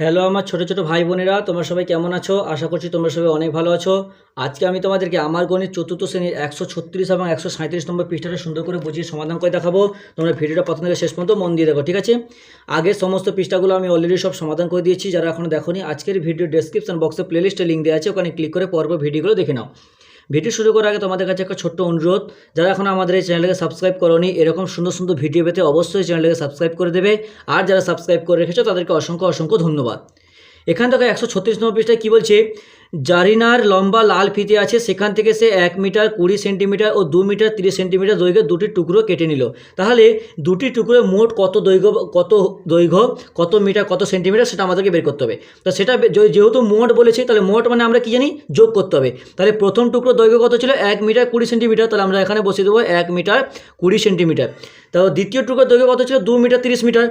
Hello আমার ছোটো ছোটো ভাই বোনেরা, তোমরা সবাই কেমন আছো? আশা করছি তোমরা সবাই অনেক ভালো আছো। আজকে আমি তোমাদেরকে আমার গণিত চতুর্থ শ্রেণির একশো ছত্রিশ এবং একশো সাঁত্রিশ নম্বর পৃষ্ঠাটা সুন্দর করে বুঝিয়ে সমাধান করে দেখাবো। তোমরা ভিডিওটা প্রথম থেকে শেষ পর্যন্ত মন দিয়ে দেখো, ঠিক আছে? আগের সমস্ত পৃষ্ঠাগুলো আমি অলরেডি সব সমাধান করে দিয়েছি। যারা এখনও দেখোনি, আজকের ভিডিও ডেসক্রিপশন বক্সে প্লেলিস্টে লিঙ্ক দেওয়া আছে, ওখানে ক্লিক করে পর্ব ভিডিওগুলো দেখে নাও। ভিডিও শুরু করার আগে তোমাদের কাছে একটা ছোট্ট অনুরোধ, যারা এখন আমাদের এই চ্যানেলকে সাবস্ক্রাইব করনি, এরকম সুন্দর সুন্দর ভিডিও পেতে অবশ্যই চ্যানেলকে সাবস্ক্রাইব করে দেবে। আর যারা সাবস্ক্রাইব করে রেখেছো, তাদেরকে অসংখ্য অসংখ্য ধন্যবাদ। এখান থেকে একশো ছত্রিশ নম্বর পৃষ্ঠায় কী বলছে? জারিনার লম্বা লাল ফিতে আছে, সেখান থেকে সে এক মিটার কুড়ি সেন্টিমিটার ও দু মিটার তিরিশ সেন্টিমিটার দৈর্ঘ্যের দুটি টুকরো কেটে নিল। তাহলে দুটি টুকরো মোট কত দৈর্ঘ্য কত দৈর্ঘ্য, কত মিটার, কত সেন্টিমিটার সেটা আমাদেরকে বের করতে হবে। তা সেটা যেহেতু মোট বলেছে, তাহলে মোট মানে আমরা কি জানি? যোগ করতে হবে। তাহলে প্রথম টুকরো দৈর্ঘ্য কত ছিল? এক মিটার কুড়ি সেন্টিমিটার। তাহলে আমরা এখানে বসিয়ে দেবো এক মিটার কুড়ি সেন্টিমিটার। তো দ্বিতীয় টুকরোর দৈর্ঘ্য কত ছিল? দু মিটার তিরিশ মিটার।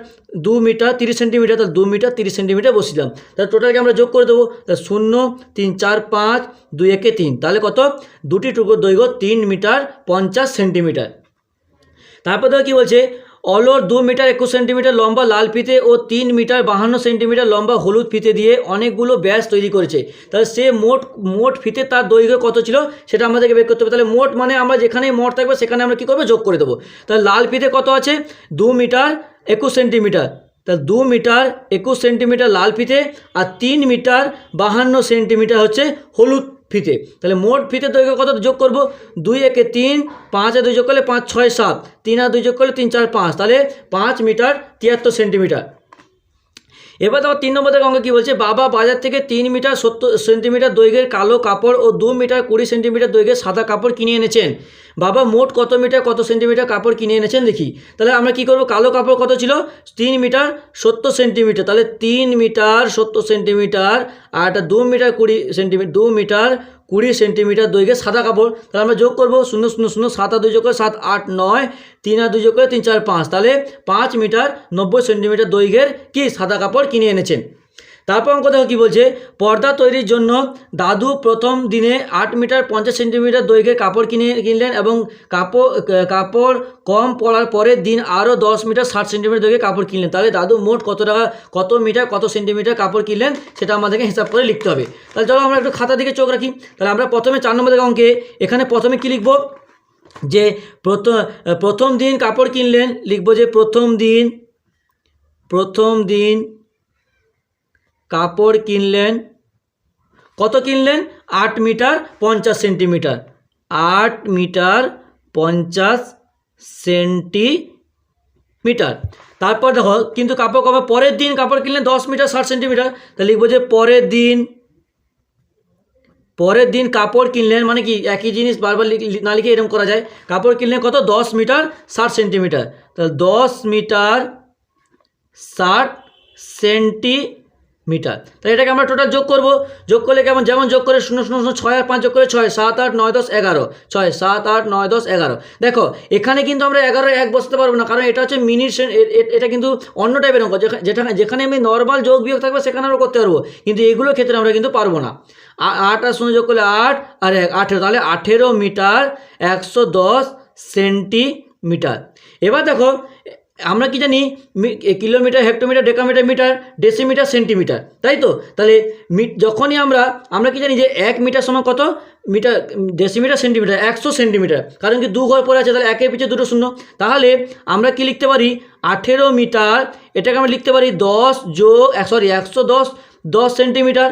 দু মিটার তিরিশ সেন্টিমিটার, তাহলে দু মিটার তিরিশ সেন্টিমিটার বসিলাম তাহলে টোটালকে আমরা যোগ করে দেবো। তাহলে শূন্য, তিন চার, পাঁচ, দুই, একে তিন। তাহলে কত? দুটি টুকরোর দৈর্ঘ্য তিন মিটার পঞ্চাশ সেন্টিমিটার। তারপর দেখো কী বলছে? অলর দু মিটার একুশ সেন্টিমিটার লম্বা লাল ফিতে ও তিন মিটার বাহান্ন সেন্টিমিটার লম্বা হলুদ ফিতে দিয়ে অনেকগুলো ব্যাস তৈরি করেছে। তাহলে সে মোট মোট ফিতে তার দৈর্ঘ্য কত ছিল? সেটা আমাদেরকে বের করতে হবে। তাহলে মোট মানে আমরা যেখানেই মোট থাকবে সেখানে আমরা কী করব? যোগ করে দেবো। তাহলে লাল ফিতে কত আছে? দু মিটার একুশ সেন্টিমিটার। তাহলে দু মিটার একুশ সেন্টিমিটার লাল ফিতে আর তিন মিটার বাহান্ন সেন্টিমিটার হচ্ছে হলুদ ফিতে। তাহলে মোট ফিতে দৈর্ঘ্য কত? যোগ করব। দুই একে তিন, পাঁচ দুই যোগ করলে পাঁচ, ছয়, সাত। তিন আর দুই যোগ করলে তিন, চার, পাঁচ। তাহলে পাঁচ মিটার তিয়াত্তর সেন্টিমিটার। এবার তোমার তিন নম্বর থেকে অঙ্ক কী বলছে? বাবা বাজার থেকে তিন মিটার সত্তর সেন্টিমিটার দৈর্ঘ্যের কালো কাপড় ও দু মিটার কুড়ি সেন্টিমিটার দৈর্ঘ্যের সাদা কাপড় কিনে এনেছেন। বাবা মোট কত মিটার, কত সেন্টিমিটার কাপড় কিনে এনেছেন দেখি। তাহলে আমরা কি করব? কালো কাপড় কত ছিল? তিন মিটার সত্তর সেন্টিমিটার। তাহলে তিন মিটার সত্তর সেন্টিমিটার আর একটা দু মিটার কুড়ি সেন্টিমিটার, দু মিটার কুড়ি সেন্টিমিটার দৈর্ঘ্যে সাদা কাপড়। তাহলে আমরা যোগ করব শূন্য শূন্য শূন্য, সাত আর দুই যোগ করে সাত, আট, নয়, তিন আর দুই যোগ করে তিন, চার, পাঁচ। তাহলে পাঁচ মিটার নব্বই সেন্টিমিটার দৈর্ঘ্যের কি সাদা কাপড় কিনে এনেছেন? তারপর অঙ্ক দেখো কী বলছে? পর্দা তৈরির জন্য দাদু প্রথম দিনে আট মিটার পঞ্চাশ সেন্টিমিটার দৈর্ঘ্যের কাপড় কিনে কিনলেন এবং কাপড় কাপড় কম পড়ার পরের দিন আরও দশ মিটার ষাট সেন্টিমিটার দৈর্ঘ্যের কাপড় কিনলেন। তাহলে দাদু মোট কত টাকা, কত মিটার, কত সেন্টিমিটার কাপড় কিনলেন সেটা আমাদেরকে হিসাব করে লিখতে হবে। তাহলে চলো আমরা একটু খাতা দিকে চোখ রাখি। তাহলে আমরা প্রথমে চার নম্বর অঙ্কে। এখানে প্রথমে কী লিখব? যে প্রথম প্রথম দিন কাপড় কিনলেন, লিখব যে প্রথম দিন প্রথম দিন কাপড় কিনলেন, কত কিনলেন? আট মিটার পঞ্চাশ সেন্টিমিটার। আট মিটার পঞ্চাশ সেন্টিমিটার। তারপর দেখো, কিন্তু কাপড় কবে? পরের দিন কাপড় কিনলেন দশ মিটার, ষাট সেন্টিমিটার। তাহলে লিখব যে পরের দিন পরের দিন কাপড় কিনলেন মানে কি একই জিনিস বারবার না লিখে এরকম করা যায়। কাপড় কিনলেন কত? দশ মিটার, ষাট সেন্টিমিটার। তাহলে দশ মিটার, ষাট সেন্টিমিটার তাহলে এটাকে আমরা টোটাল যোগ করব। যোগ করলে কেমন? যেমন যোগ করে শূন্য শূন্য শূন্য, ছয় আর পাঁচ যোগ করে ছয়, সাত, আট, নয়, দশ, এগারো। ছয়, সাত, আট, নয়, দশ, এগারো। দেখো, এখানে কিন্তু আমরা এগারো এক বসতে পারব না, কারণ এটা হচ্ছে মিনিট এটা কিন্তু অন্য টাইপের অঙ্ক। যেখা- যেখানে যেখানে আমি নর্মাল যোগ বিয়োগ থাকবে, সেখানে আমরা করতে পারব। কিন্তু এগুলোর ক্ষেত্রে আমরা কিন্তু পারব না। আট আর শূন্য যোগ করলে আট আর এক আঠেরো। তাহলে আঠেরো মিটার একশো দশ সেন্টিমিটার। এবার দেখো আমরা কি জানি kilometre, hectometre, decametre, metre, decimetre, centimetre, তাই তো? তাহলে যখনই আমরা আমরা কি জানি যে এক মিটার সমান কত? মিটার, ডেসিমিটার, সেন্টিমিটার, একশো সেন্টিমিটার। কারণ কি দু ঘর পরে আছে, তাহলে একের পিছিয়ে দুটো শূন্য। তাহলে আমরা কি লিখতে পারি? আঠেরো মিটার, এটাকে আমরা লিখতে পারি দশ যোগ সরি একশো দশ দশ সেন্টিমিটার।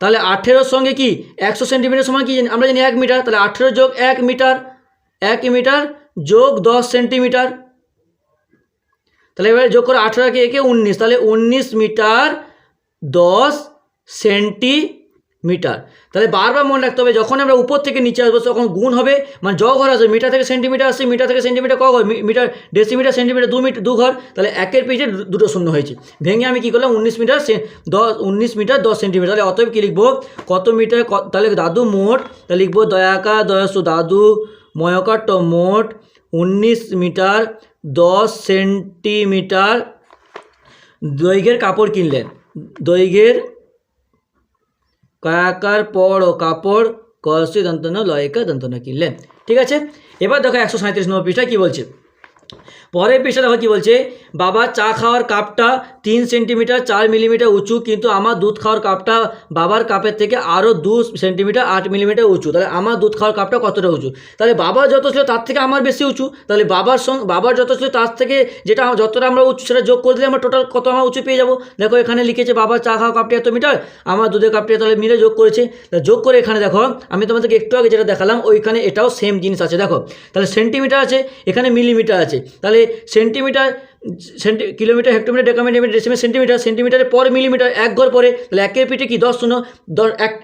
তাহলে আঠেরোর সঙ্গে কি? একশো সেন্টিমিটার সমান কি জানি? আমরা জানি এক মিটার, তাহলে আঠেরো যোগ এক মিটার এক মিটার যোগ দশ সেন্টিমিটার। তাহলে এবারে যোগ করে আঠেরো একে উনিশ, তাহলে উনিশ মিটার দশ সেন্টিমিটার। তাহলে বারবার মনে রাখতে হবে, যখন আমরা উপর থেকে নিচে আসব, তখন গুণ হবে মানে জ ঘর আসবে, মিটার থেকে সেন্টিমিটার আসছে, মিটার থেকে সেন্টিমিটার ক ঘর মিটার ডেসিমিটার, সেন্টিমিটার, দু মিটার দু ঘর, তাহলে একের দু- দুটো শূন্য হয়েছে। ভেঙে আমি কী করলাম, উনিশ মিটার দশ উনিশ মিটার দশ সেন্টিমিটার। তাহলে অতএব কী লিখব? কত মিটার তাহলে দাদু মোট, তাহলে লিখব দয়াকা, দয়াসু দাদু ময়কাট মোট উনিশ মিটার দশ সেন্টিমিটার দৈঘের কাপড় কিনলেন। দৈর্ঘ্যের কয়াকার পর ও কাপড় কসি দন্তন লয়কা দন্তন কিনলেন। ঠিক আছে? এবার দেখো একশো সাঁত্রিশ নম্বর পৃষ্ঠায় কী বলছে। পরের পৃষ্ঠা দেখো কি বলছে? বাবা চা খাওয়ার কাপটা তিন সেন্টিমিটার, চার মিলিমিটার উঁচু, কিন্তু আমার দুধ খাওয়ার কাপটা বাবার কাপের থেকে আরও দু সেন্টিমিটার, আট মিলিমিটার উঁচু। তাহলে আমার দুধ খাওয়ার কাপটা কতটা উঁচু? তাহলে বাবার যত ছিল তার থেকে আমার বেশি উঁচু। তাহলে বাবার সঙ্গে, বাবার যত ছিল তার থেকে যেটা যতটা আমরা উঁচু সেটা যোগ করে দিলে আমরা টোটাল কত আমার উঁচু পেয়ে যাব? দেখো এখানে লিখেছে বাবার চা খাওয়া কাপটি এত মিটার, আমার দুধের কাপটি তাহলে মিলে যোগ করেছে। যোগ করে এখানে দেখো, আমি তোমাদেরকে একটু আগে যেটা দেখালাম, ওইখানে এটাও সেম জিনিস আছে। দেখো, তাহলে সেন্টিমিটার আছে, এখানে মিলিমিটার আছে। তাহলে centimetre, centi, kilometre, hectometre, decametre decimetre centimetre, সেন্টিমিটারে পর মিলিমিটার, এক ঘর পরে, তাহলে একের পিঠে কি দশ শূন্য? দশ এক,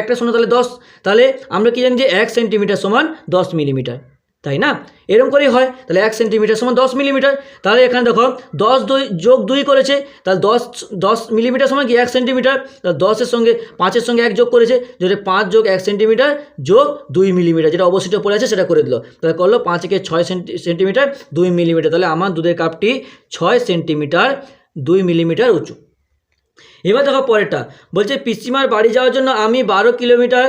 একটা শূন্য তাহলে দশ। তাহলে আমরা কি জানি যে এক সেন্টিমিটার সমান দশ মিলিমিটার। তাই না? এরকম করেই হয়। তাহলে এক সেন্টিমিটার সমান দশ মিলিমিটার তাহলে এখানে দেখো, দশ দুই, যোগ দুই করেছে, তাহলে দশ দশ মিলিমিটার সমান কি? এক সেন্টিমিটার তাহলে দশের সঙ্গে, পাঁচের সঙ্গে এক যোগ করেছে যেটা পাঁচ যোগ এক সেন্টিমিটার যোগ দুই মিলিমিটার যেটা অবশিষ্ট পড়ে আছে সেটা করে দিল। তাহলে করল পাঁচ একে ছয় সেন্টি সেন্টিমিটার দুই মিলিমিটার তাহলে আমার দুধের কাপটি ছয় সেন্টিমিটার দুই মিলিমিটার উঁচু। এবার দেখো পরেরটা। বলছে, পিসিমার বাড়ি যাওয়ার জন্য আমি বারো কিলোমিটার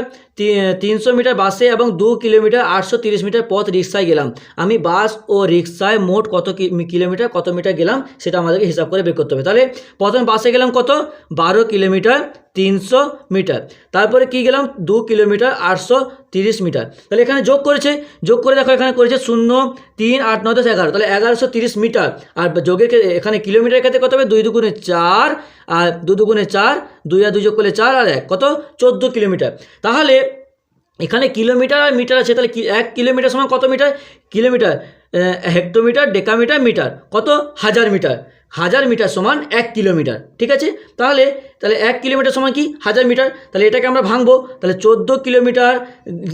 তিনশো মিটার বাসে এবং দু কিলোমিটার আটশো তিরিশ মিটার পথ রিক্সায় গেলাম। আমি বাস ও রিক্সায় মোট কত কিলোমিটার, কত মিটার গেলাম, সেটা আমাদেরকে হিসাব করে বের করতে হবে। তাহলে প্রথমে বাসে গেলাম কত? বারো কিলোমিটার, তিনশো মিটার। তারপরে কি গেলাম? দু কিলোমিটার, আটশো তিরিশ মিটার। তাহলে এখানে যোগ করেছে। যোগ করে দেখো, এখানে করেছে শূন্য, তিন, আট, নয়, দশ, এগারো। তাহলে এগারোশো তিরিশ মিটার। আর যোগের এখানে কিলোমিটার ক্ষেত্রে কত হবে? দুই দুগুণে চার, আর দু দুগুণে চার, দুই আর দুই যোগ করলে চার আর এক, কত? চোদ্দ কিলোমিটার। তাহলে এখানে কিলোমিটার আর মিটার আছে, তাহলে এক কিলোমিটার সময় কত metre? Kilometre hectometre, decametre, metre, কত? হাজার মিটার। হাজার মিটার সমান এক কিলোমিটার, ঠিক আছে? তাহলে তাহলে এক কিলোমিটার সমান কি? হাজার মিটার। তাহলে এটাকে আমরা ভাঙবো। তাহলে চোদ্দ কিলোমিটার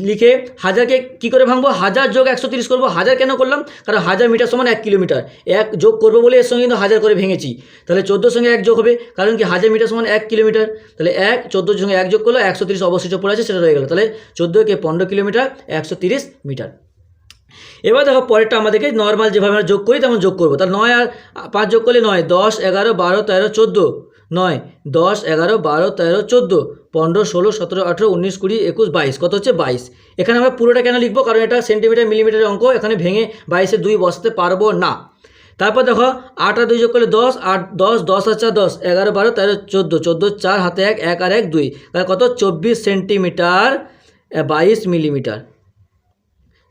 লিখে হাজারকে কি করে ভাঙবো? হাজার যোগ একশো তিরিশ করব। হাজার কেন করলাম? কারণ হাজার মিটার সমান এক কিলোমিটার। এক যোগ করব বলে এর সঙ্গে কিন্তু হাজার করে ভেঙেছি। তাহলে চোদ্দোর সঙ্গে এক যোগ হবে। কারণ কি? হাজার মিটার সমান এক কিলোমিটার। তাহলে এক, চোদ্দোর সঙ্গে এক যোগ করল, একশো তিরিশ অবশিষ্ট পড়ে আছে, সেটা রয়ে গেলো। তাহলে চোদ্দোকে পনেরো কিলোমিটার, একশো তিরিশ মিটার। এবার দেখো পরেরটা আমাদেরকে নর্মাল যেভাবে আমরা যোগ করি তেমন যোগ করব। তাহলে নয় আর পাঁচ যোগ করলে নয়, দশ, এগারো, বারো, তেরো, চোদ্দ, নয়, দশ, এগারো, বারো, তেরো, চোদ্দ, পনেরো, ষোলো, সতেরো, আঠেরো, উনিশ, কুড়ি, একুশ, বাইশ, কত হচ্ছে বাইশ। এখানে আমরা পুরোটা কেন লিখব? কারণ এটা সেন্টিমিটার মিলিমিটারের অঙ্ক, এখানে ভেঙে বাইশে দুই বসাতে পারব না। তারপর দেখো আট আর দুই যোগ করলে দশ, আট, দশ দশ আর চার, দশ, এগারো, বারো, তেরো, চোদ্দ চোদ্দ, চার, হাতে এক এক আর এক, দুই। কত? চব্বিশ সেন্টিমিটার বাইশ millimetre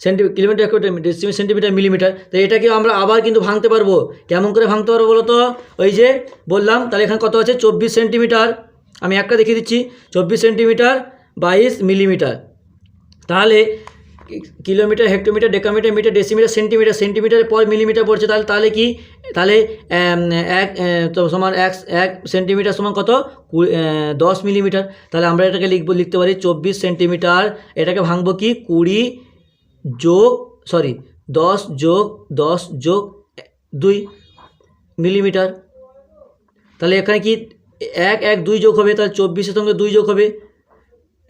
centi kilometre decimetre centimetre millimetre তো এটাকে আমরা আবার কিন্তু ভাঙতে পারব। কেমন করে ভাঙতে পারব বলো তো? ওই যে বললাম, তাহলে এখানে কত আছে? চব্বিশ সেন্টিমিটার আমি একটা দেখিয়ে দিচ্ছি। চব্বিশ সেন্টিমিটার বাইশ মিলিমিটার তাহলে kilometre hectometre decametre metre decimetre centimetre সেন্টিমিটারের পর মিলিমিটার পড়ছে, তাহলে তাহলে কি? তাহলে এক সমান এক এক সেন্টিমিটার সমান কত? দশ মিলিমিটার তাহলে আমরা এটাকে লিখব লিখতে পারি চব্বিশ সেন্টিমিটার এটাকে ভাঙবো কি? কুড়ি যোগ সরি দশ যোগ দশ যোগ দুই মিলিমিটার। তাহলে এখানে কি এক এক, দুই যোগ হবে, তাহলে চব্বিশের সঙ্গে দুই যোগ হবে।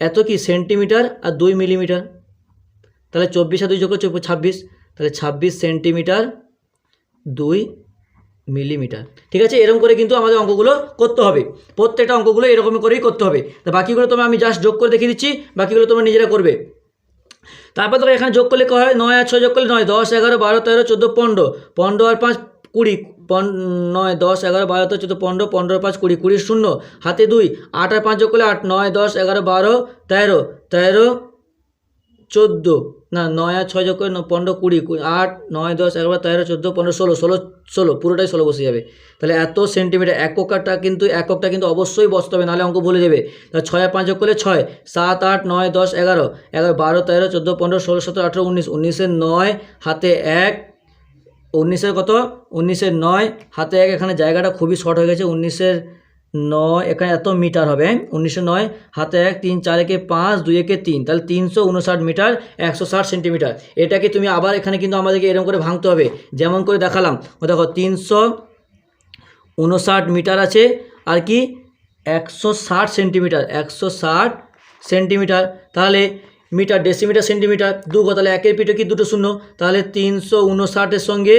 এত কি? সেন্টিমিটার আর দুই মিলিমিটার। তাহলে চব্বিশ আর দুই যোগ করছে ছাব্বিশ। তাহলে ছাব্বিশ সেন্টিমিটার, দুই মিলিমিটার। ঠিক আছে? এরকম করে কিন্তু আমাদের অঙ্কগুলো করতে হবে। প্রত্যেকটা অঙ্কগুলো এরকম করেই করতে হবে। তা বাকিগুলো তোমার আমি জাস্ট যোগ করে দেখিয়ে দিচ্ছি, বাকিগুলো তোমরা নিজেরা করবে। তারপর দেখো এখানে যোগ করলে কয় হয়? নয় আর ছয় যোগ করলে নয়, দশ, এগারো, বারো, তেরো, চোদ্দ, পনেরো। পনেরো আর পাঁচ, কুড়ি। পন- নয়, দশ, এগারো, বারো, তেরো, চোদ্দ, পনেরো পনেরো পাঁচ, কুড়ি। কুড়ি শূন্য, হাতে দুই। আট আর পাঁচ যোগ করলে আট, নয়, দশ, এগারো, বারো, তেরো। তেরো, চোদ্দ। না, নয় আর ছয় যোগ করে পনেরো কুড়ি আট, নয়, দশ, এগারো তেরো, চোদ্দ, পনেরো, ষোলো ষোলো ষোলো, পুরোটাই ষোলো বসে যাবে। তাহলে এত সেন্টিমিটার এককটা কিন্তু এককটা কিন্তু অবশ্যই বসতে হবে, নাহলে অঙ্ক ভুলে যাবে। তাহলে ছয় পাঁচ যোগ করলে ছয়, সাত, আট, নয়, দশ, এগারো এগারো, বারো, তেরো, চোদ্দ, পনেরো, ষোলো, সতেরো, আঠেরো, উনিশ, উনিশের নয়, হাতে এক, উনিশের কত? উনিশের নয়, হাতে এক, এখানে জায়গাটা খুবই শর্ট হয়ে গেছে, উনিশের নয় এখানে এত মিটার হবে। উনিশশো নয়, হাতে এক, তিন, চার, একে পাঁচ, দুই, একে তিন। তাহলে তিনশো উনষাট মিটার, একশো ষাট সেন্টিমিটার। এটাকে তুমি আবার এখানে কিন্তু আমাদেরকে এরকম করে ভাঙতে হবে? যেমন করে দেখালাম। ও দেখো, তিনশো উনষাট মিটার আছে, আর কি? একশো ষাট সেন্টিমিটার, একশো ষাট সেন্টিমিটার। তাহলে মিটার, ডেসিমিটার সেন্টিমিটার, দু তাহলে একের পিঠে কি দুটো শূন্য? তাহলে তিনশো সঙ্গে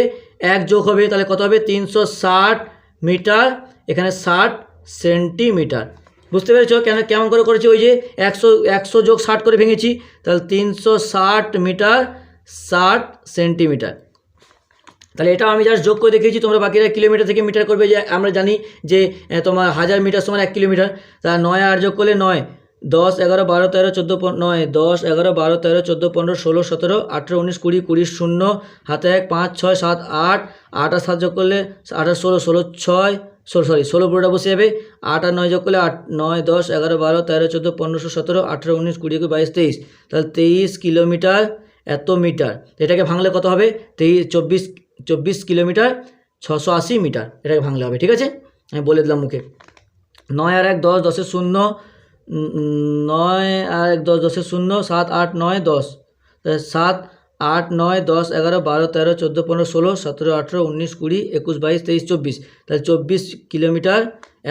এক যোগ হবে, তাহলে কত হবে? তিনশো ষাট মিটার, এখানে ষাট সেন্টিমিটার। বুঝতে পেরেছ কেন, কেমন করে করেছি ওই যে একশো একশো যোগ ষাট করে ভেঙেছি? তাহলে তিনশো ষাট মিটার ষাট সেন্টিমিটার। তাহলে এটা আমি জাস্ট যোগ করে দেখিয়েছি, তোমরা বাকিরা কিলোমিটার থেকে মিটার করবে, যে আমরা জানি যে তোমার হাজার মিটার সমান এক কিলোমিটার। তা নয় আর যোগ করলে নয়। দশ, এগারো, বারো, তেরো, চোদ্দ নয়, দশ, এগারো, বারো, তেরো, চোদ্দ, পনেরো, ষোলো, সতেরো, আঠেরো, উনিশ, কুড়ি কুড়ি, শূন্য, হাতে এক, পাঁচ, ছয়, সাত, আট আট আর সাত যোগ করলে আর ষোলো ষোলো, ছয় ষোলো সরি ষোলো পুরোটা বসে যাবে। আট আর নয় যোগ করলে আট, নয়, দশ, এগারো, বারো, তেরো, চোদ্দ, পনেরোশো, সতেরো, আঠেরো, উনিশ, কুড়ি, একুশ, বাইশ, তেইশ। তাহলে তেইশ কিলোমিটার এত মিটার। এটাকে ভাঙলে কত হবে? তেইশ, চব্বিশ চব্বিশ কিলোমিটার, ছশো আশি মিটার। এটাকে ভাঙলে হবে, ঠিক আছে? আমি বলে দিলাম মুখে। নয় আর এক, দশ দশের শূন্য নয় আর এক, দশ দশের শূন্য, সাত, আট, নয়, দশ। সাত আট নয় দশ এগারো বারো তেরো চোদ্দ পনেরো ষোলো সতেরো আঠেরো উনিশ কুড়ি একুশ বাইশ তেইশ চব্বিশ তাহলে চব্বিশ কিলোমিটার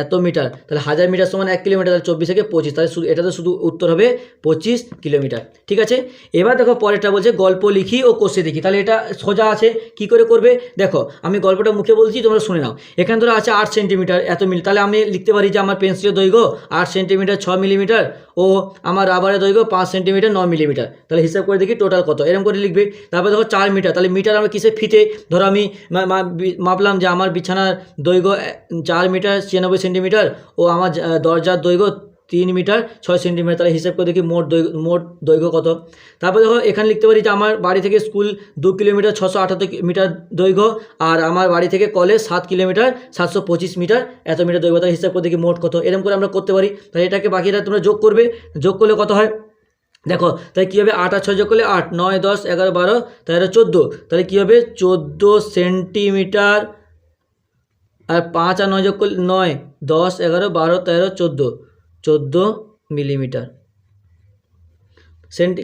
এত মিটার, তাহলে হাজার মিটার সমান এক কিলোমিটার, তাহলে চব্বিশ থেকে পঁচিশ, তাহলে শুধু এটাতে শুধু উত্তর হবে পঁচিশ কিলোমিটার, ঠিক আছে? এবার দেখো পরেরটা বলছে গল্প লিখি ও কষে দেখি, তাহলে এটা সোজা আছে, কি করে করবে? দেখো, আমি গল্পটা মুখে বলছি, তোমরা শুনে নাও। এখানে ধরো আছে আট সেন্টিমিটার, এত মিলি, তাহলে আমি লিখতে পারি যে আমার পেন্সিলের দৈর্ঘ্য আট সেন্টিমিটার ছ মিলিমিটার ও আমার রাবারের দৈর্ঘ্য পাঁচ সেন্টিমিটার ন মিলিমিটার, তাহলে হিসাব করে দেখি টোটাল কত, এরকম করে লিখবে। তারপর দেখো চার মিটার, তাহলে মিটার আমরা কিসে ফিটে? ধরো আমি মাপলাম যে আমার বিছানার দৈর্ঘ্য চার মিটার ছিয়ানব্বই সেন্টিমিটার ও আমার দরজার দৈর্ঘ্য তিন মিটার, ছয় সেন্টিমিটার তাহলে হিসাব করে দেখি মোট দৈর্ঘ্য মোট দৈর্ঘ্য কত। তারপর দেখো, এখানে লিখতে পারি যে আমার বাড়ি থেকে স্কুল দু কিলোমিটার ছশো আটাত্তর মিটার দৈর্ঘ্য, আর আমার বাড়ি থেকে কলেজ সাত কিলোমিটার, সাতশো পঁচিশ মিটার, এত মিটার দৈর্ঘ্য, তাহলে হিসাব করে দেখি মোট কত। এরকম করে আমরা করতে পারি। তাহলে এটাকে বাকিটা তোমরা যোগ করবে। যোগ করলে কত হয়? দেখো, তাহলে কী হবে? আট আর ছয় যোগ করলে আট, নয়, দশ, এগারো, বারো তেরো চোদ্দ। তাহলে কী হবে? চোদ্দ সেন্টিমিটার আর পাঁচ আর নয় যোগ করলে নয়, দশ, এগারো, বারো, তেরো, চোদ্দ। চোদ্দ millimetre. Centi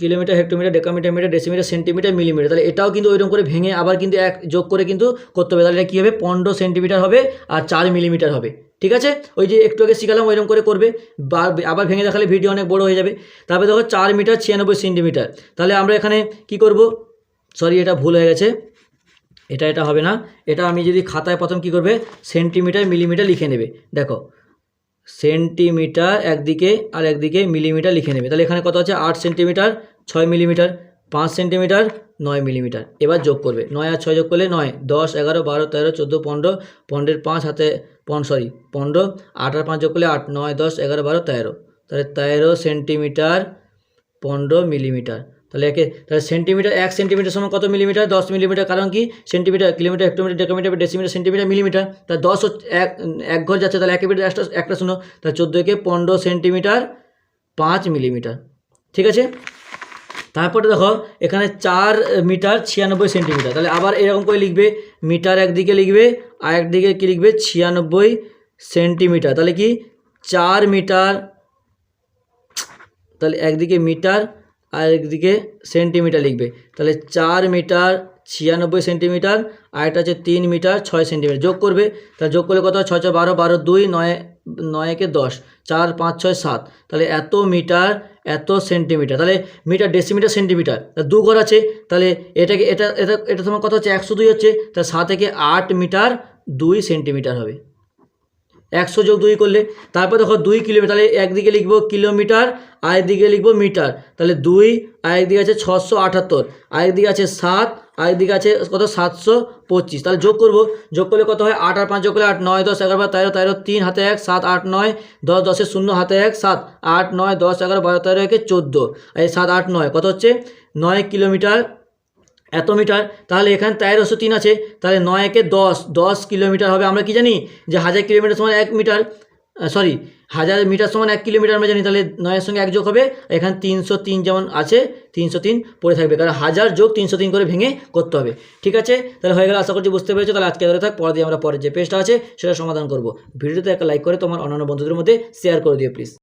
kilometre, hectometre, decametre metre decimetre, centimetre, millimetre. তাহলে এটাও কিন্তু ওইরকম করে ভেঙে আবার কিন্তু এক যোগ করে কিন্তু করতে হবে। তাহলে এটা কী হবে? পনেরো সেন্টিমিটার হবে আর চার মিলিমিটার হবে। ঠিক আছে? ওই যে একটু আগে শিখালাম, ওইরকম করে করবে। আবার ভেঙে দেখালে ভিডিও অনেক বড় হয়ে যাবে। তারপরে দেখো চার মিটার ছিয়ানব্বই সেন্টিমিটার। তাহলে আমরা এখানে কি করব? সরি, এটা ভুল হয়ে গেছে। এটা এটা হবে না। এটা আমি যদি খাতায় প্রথম কি করবে? সেন্টিমিটার, মিলিমিটার লিখে নেবে। দেখো, সেন্টিমিটার একদিকে আর একদিকে মিলিমিটার লিখে নেবে। তাহলে এখানে কত আছে? আট সেন্টিমিটার, ছয় মিলিমিটার, পাঁচ সেন্টিমিটার, নয় মিলিমিটার। এবার যোগ করবে। নয় আর ছয় যোগ করলে নয়। দশ, এগারো, বারো, তেরো, চোদ্দ, পনেরো। পনেরোর পাঁচ হাতে পন সরি পনেরো। আট আর পাঁচ যোগ করলে আট, নয়, দশ, এগারো, বারো, তেরো। তাহলে তেরো সেন্টিমিটার, পনেরো মিলিমিটার। তাহলে একে, তাহলে সেন্টিমিটার এক সেন্টিমিটার সমান কত মিলিমিটার দশ মিলিমিটার কারণ কি? Centimetre kilometre hectometre decametre decimetre centimetre millimetre তা দশ এক এক ঘর যাচ্ছে, তাহলে একে মিটার একটা একটা শূন্য। তাহলে চোদ্দ একে পনেরো সেন্টিমিটার পাঁচ মিলিমিটার ঠিক আছে? তারপরে দেখো, এখানে চার মিটার ছিয়ানব্বই সেন্টিমিটার তাহলে আবার এরকম করে লিখবে, মিটার একদিকে লিখবে, আর একদিকে কী লিখবে? ছিয়ানব্বই সেন্টিমিটার তাহলে কি? চার মিটার, তাহলে একদিকে মিটার আর একদিকে সেন্টিমিটার লিখবে। তাহলে চার মিটার ছিয়ানব্বই সেন্টিমিটার আর এটা হচ্ছে তিন মিটার ছয় সেন্টিমিটার যোগ করবে, তাহলে যোগ করলে কত হয়? ছয় ছয় বারো বারো দুই, নয় নয় একে দশ, চার, পাঁচ, ছয়, সাত। তাহলে এত মিটার, এত সেন্টিমিটার তাহলে মিটার ডেসিমিটার সেন্টিমিটার দু ঘর আছে, তাহলে এটাকে, এটা এটা এটা তোমার কত হচ্ছে? একশো দুই হচ্ছে, তাহলে সাত থেকে আট মিটার দুই সেন্টিমিটার হবে। একশো যোগ দুই করলে, তারপর দেখো দুই কিলোমিটার, তাহলে একদিকে লিখব কিলোমিটার আর একদিকে লিখব মিটার। তাহলে দুই আর একদিকে আছে ছশো আটাত্তর আর একদিকে আছে সাত আর একদিকে আছে কত সাতশো পঁচিশ। তাহলে যোগ করব, যোগ করলে কত হয়? আট আর পাঁচ যোগ করলে আট, নয়, দশ, এগারো, বারো, তেরো তেরো, তিন, হাতে এক, সাত, আট, নয়, দশ দশের শূন্য, হাতে এক, সাত, আট, নয়, দশ, এগারো, বারো, তেরো, একে চোদ্দ। এই সাত, আট, নয়, কত হচ্ছে? নয় কিলোমিটার এত মিটার, তাহলে এখানে তেরোশো তিন আছে, তাহলে নয় একে দশ দশ কিলোমিটার হবে। আমরা কি জানি যে হাজার কিলোমিটার সমান এক মিটার সরি হাজার মিটার সমান এক কিলোমিটার আমরা জানি, তাহলে নয়ের সঙ্গে এক যোগ হবে, এখানে তিনশো তিন যেমন আছে, তিনশো তিন পড়ে থাকবে। কারণ হাজার যোগ তিনশো তিন করে ভেঙে করতে হবে। ঠিক আছে? তাহলে হয়ে গেল, আশা করছি বুঝতে পেরেছ। তাহলে আজকে ধরে থাক পরে দিয়ে আমরা পরের যে পেজটা আছে, সেটা সমাধান করব। ভিডিওতে একটা লাইক করে তোমার অন্যান্য বন্ধুদের মধ্যে শেয়ার করে দিও প্লিজ